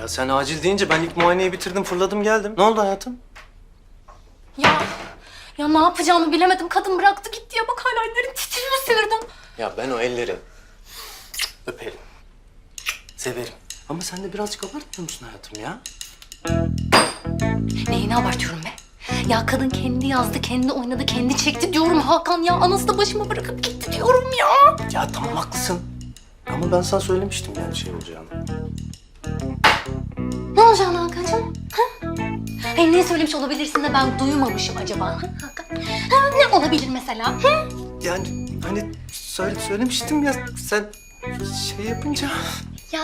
Ya sen acil deyince ben ilk muayeneyi bitirdim fırladım geldim. Ne oldu hayatım? Ya ya ne yapacağımı bilemedim. Kadın bıraktı gitti ya. Bak hala ellerim titriyor sinirden. Ya ben o elleri öperim. Severim. Ama sen de birazcık abartmıyor musun hayatım ya? Neyini abartıyorum be? Ya kadın kendi yazdı, kendi oynadı, kendi çekti diyorum Hakan ya. Anası da başıma bırakıp gitti diyorum ya. Ya tamam haklısın. Ama ben sana söylemiştim yani şey olacağını. Ne olacak Hakan'cığım? Ha? Ne söylemiş olabilirsin de ben duymamışım acaba? Ha, Hakan? Ha, ne olabilir mesela? Hı? Yani hani söyle, söylemiştim ya sen şey yapınca... Ya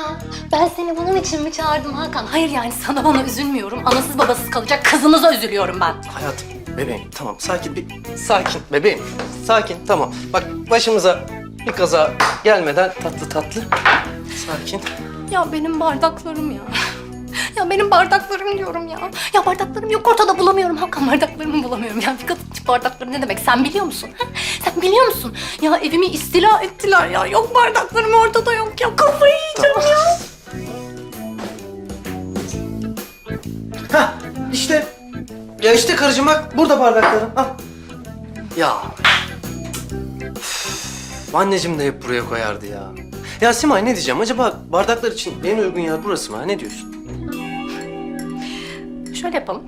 ben seni bunun için mi çağırdım Hakan? Hayır yani sana bana üzülmüyorum. Anasız babasız kalacak kızınıza üzülüyorum ben. Hayatım, bebeğim tamam sakin bir... Sakin bebeğim, sakin tamam. Bak başımıza bir kaza gelmeden tatlı tatlı. Sakin. Ya benim bardaklarım ya. Ya benim bardaklarım diyorum ya. Ya bardaklarım yok ortada bulamıyorum Hakan bardaklarımı bulamıyorum. Ya bir kadın bardakları ne demek sen biliyor musun? ha? Sen biliyor musun? Ya evimi istila ettiler ya. Yok bardaklarım ortada yok ya. Kafayı yiyeceğim ya. Ha işte. Ya işte karıcığım bak burada bardaklarım. Al. Ya. Üf, Anneciğim de hep buraya koyardı ya. Ya Simay ne diyeceğim? Acaba bardaklar için en uygun yer burası mı? ha? Ne diyorsun? Şöyle yapalım.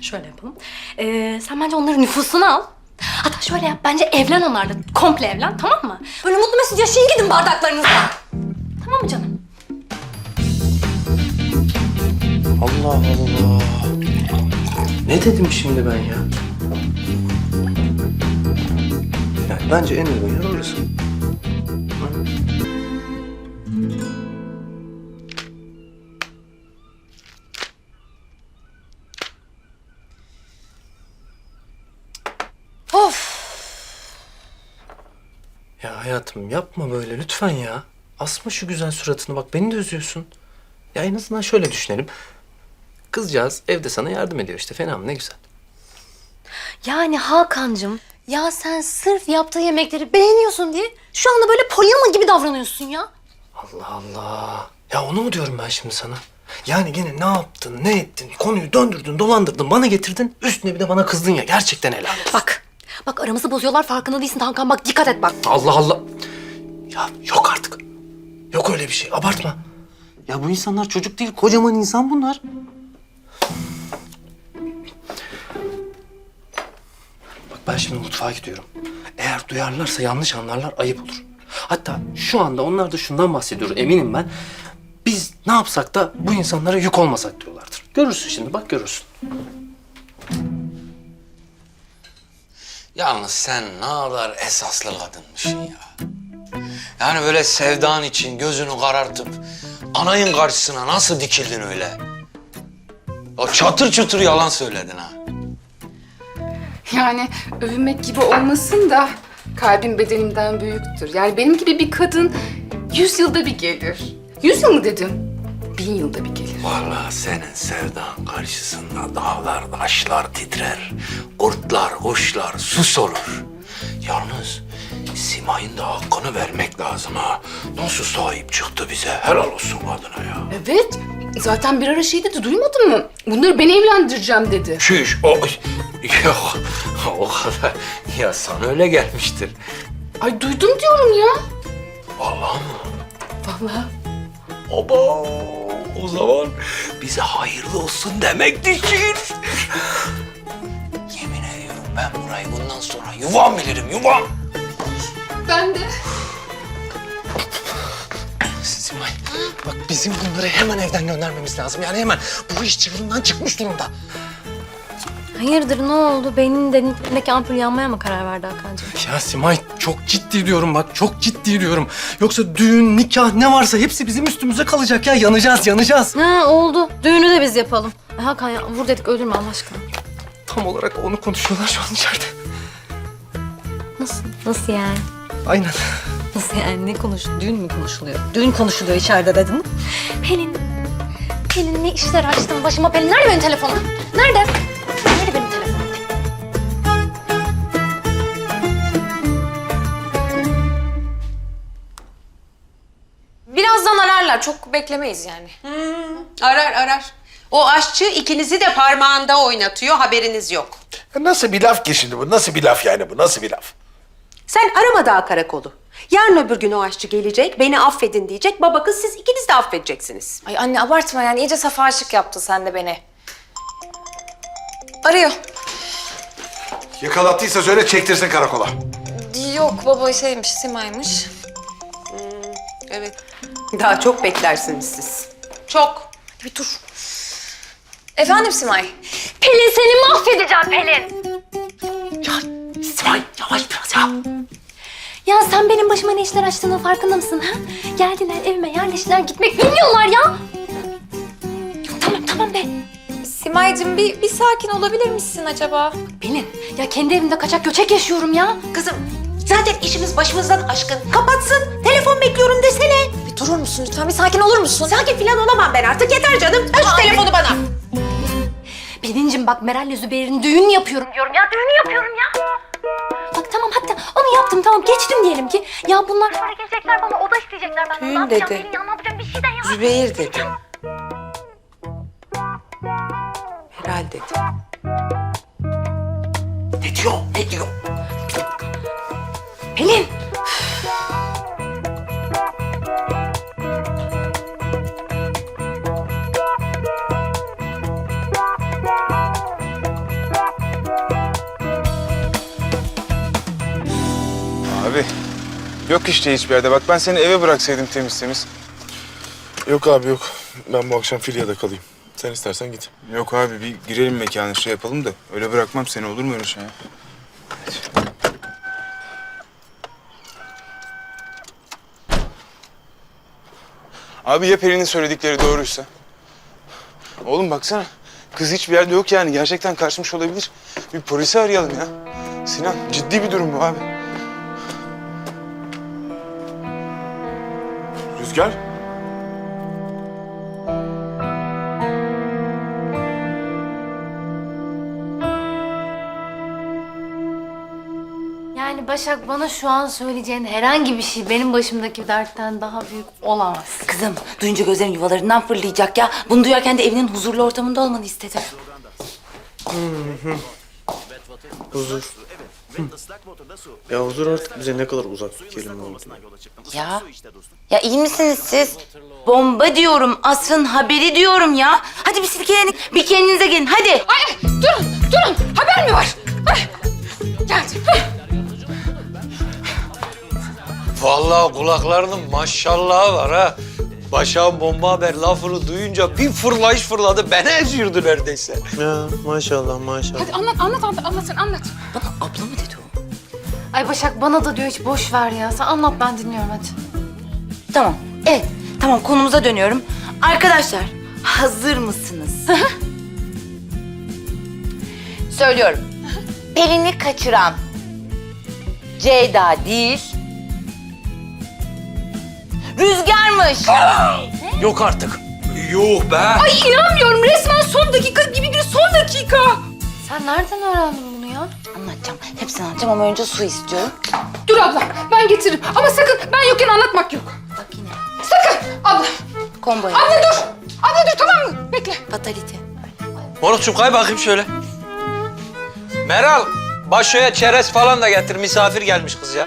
Şöyle yapalım. Ee, sen bence onların nüfusunu al. Hatta şöyle yap. Bence evlen onlarla. Komple evlen tamam mı? Böyle mutlu mesut yaşayın gidin bardaklarınızla. Tamam mı canım? Allah Allah. Ne dedim şimdi ben ya? Yani bence en uygun yer orası. Ya hayatım yapma böyle lütfen ya. Asma şu güzel suratını bak beni de üzüyorsun. Ya en azından şöyle düşünelim. Kızcağız evde sana yardım ediyor işte fena mı ne güzel. Yani Hakan'cığım ya sen sırf yaptığı yemekleri beğeniyorsun diye şu anda böyle Pollyanna gibi davranıyorsun ya. Allah Allah. Ya onu mu diyorum ben şimdi sana? Yani gene ne yaptın, ne ettin, konuyu döndürdün, dolandırdın, bana getirdin. Üstüne bir de bana kızdın ya. Gerçekten helal olsun. Bak, bak aramızı bozuyorlar farkında değilsin Hakan bak dikkat et bak. Allah Allah. Ya yok artık. Yok öyle bir şey. Abartma. Ya bu insanlar çocuk değil, kocaman insan bunlar. Bak ben şimdi mutfağa gidiyorum. Eğer duyarlarsa yanlış anlarlar, ayıp olur. Hatta şu anda onlar da şundan bahsediyor eminim ben. Biz ne yapsak da bu insanlara yük olmasak diyorlardır. Görürsün şimdi bak görürsün. Yalnız sen ne kadar esaslı kadınmışsın ya. Yani böyle sevdan için gözünü karartıp anayın karşısına nasıl dikildin öyle? O çatır çutur yalan söyledin ha. Yani övünmek gibi olmasın da kalbim bedenimden büyüktür. Yani benim gibi bir kadın yüz yılda bir gelir. Yüz yıl mı dedim? Bin yılda bir gelir. Vallahi senin sevdan karşısında dağlar, taşlar titrer. Kurtlar, kuşlar sus olur. Yalnız Simay'ın da hakkını vermek lazım ha. Nasıl sahip çıktı bize? Helal olsun kadına ya. Evet. Zaten bir ara şey dedi duymadın mı? Bunları ben evlendireceğim dedi. Şiş, o, yok o kadar. Ya sana öyle gelmiştir. Ay duydum diyorum ya. Vallahi mı? Vallahi. Baba o zaman bize hayırlı olsun demektir. Yemin ediyorum ben burayı bundan sonra yuvam bilirim yuvam. Ben de. Simay, bak bizim bunları hemen evden göndermemiz lazım. Yani hemen. Bu iş çığırından çıkmış durumda. Hayırdır ne oldu? Beynin derinlikindeki ampul yanmaya mı karar verdi Hakan'cığım? Ya Simay çok ciddi diyorum bak çok ciddi diyorum. Yoksa düğün, nikah ne varsa hepsi bizim üstümüze kalacak ya. Yanacağız, yanacağız. Ha oldu. Düğünü de biz yapalım. Ay, Hakan ya vur dedik öldürme Allah aşkına. Tam olarak onu konuşuyorlar şu an içeride. Nasıl? Nasıl yani? Aynen. Nasıl yani? Ne konuş? Düğün mü konuşuluyor? Düğün konuşuluyor içeride dedin. Pelin. Pelin ne işler açtın başıma Pelin? Nerede benim telefonum? Nerede Ararlar. Çok beklemeyiz yani. Arar arar. O aşçı ikinizi de parmağında oynatıyor haberiniz yok. Ya Nasıl bir laf ki şimdi bu? Nasıl bir laf yani bu? Nasıl bir laf? Sen arama daha karakolu. Yarın öbür gün o aşçı gelecek, beni affedin diyecek. Baba kız siz ikiniz de affedeceksiniz. Ay anne abartma yani iyice safa aşık yaptı sen de beni. Arıyor. Yakalattıysa söyle çektirsin karakola. Yok baba şeymiş Sima'ymış. Evet. Daha çok beklersiniz siz. Çok. Bir dur. Efendim Simay. Pelin seni mahvedeceğim Pelin. İsmail yavaş biraz ya. Ya sen benim başıma ne işler açtığının farkında mısın ha? Geldiler evime yerleştiler gitmek bilmiyorlar ya. Tamam tamam be. Simay'cığım bir, bir sakin olabilir misin acaba? Pelin ya kendi evimde kaçak göçek yaşıyorum ya. Kızım zaten işimiz başımızdan aşkın. Kapatsın. Telefon bekliyorum desene. Bir durur musun lütfen? Bir sakin olur musun? Sakin falan olamam ben artık. Yeter canım. Ver şu telefonu bana. Pelincim bak Meral'le Zübeyir'in düğün yapıyorum diyorum ya düğünü yapıyorum ya. Bak tamam hatta onu yaptım tamam geçtim diyelim ki. Ya bunlar sonra gelecekler bana oda isteyecekler benden. Düğün ne yapacağım dedi. Pelin ya ne yapacağım bir şeyden ya. Zübeyir dedi. Herhal dedi. Ne diyor? Ne diyor? Pelin. Abi yok işte hiçbir yerde. Bak ben seni eve bıraksaydım temiz temiz. Yok abi yok. Ben bu akşam Filya'da kalayım. Sen istersen git. Yok abi bir girelim mekana şey yapalım da öyle bırakmam seni olur mu öyle şey ya? Abi ya Peri'nin söyledikleri doğruysa? Oğlum baksana. Kız hiçbir yerde yok yani. Gerçekten kaçmış olabilir. Bir polisi arayalım ya. Sinan ciddi bir durum bu abi. Rüzgar. Başak bana şu an söyleyeceğin herhangi bir şey benim başımdaki dertten daha büyük olamaz. Kızım duyunca gözlerin yuvalarından fırlayacak ya. Bunu duyarken de evinin huzurlu ortamında olmanı istedim. Huzur. Ya huzur artık bize ne kadar uzak bir kelime oldu. Ya. Ya iyi misiniz siz? Bomba diyorum, asrın haberi diyorum ya. Hadi bir silkelenin, bir kendinize gelin hadi. Ay durun durun haber mi var? Ay, geldim. Vallahi kulaklarının maşallahı var ha. Başa bomba haber lafını duyunca bir fırlayış fırladı. Beni eziyordu neredeyse. Ya maşallah maşallah. Hadi anlat anlat anlat anlat sen anlat. Bana abla mı dedi o? Ay Başak bana da diyor hiç boş ver ya. Sen anlat ben dinliyorum hadi. Tamam, evet. Tamam konumuza dönüyorum. Arkadaşlar, hazır mısınız? Söylüyorum. Pelin'i kaçıran Ceyda değil, Rüzgar'mış. Yok artık. Yuh be. Ay inanmıyorum resmen son dakika gibi bir son dakika. Sen nereden öğrendin bunu ya? Anlatacağım. Hepsini anlatacağım ama önce su istiyorum. Dur abla ben getiririm ama sakın ben yokken anlatmak yok. Bak yine. Sakın abla. Komboya. Abla dur. Abla dur tamam mı? Bekle. Fatality. Morukçum kay bakayım şöyle. Meral, başoya çerez falan da getir. Misafir gelmiş kız ya.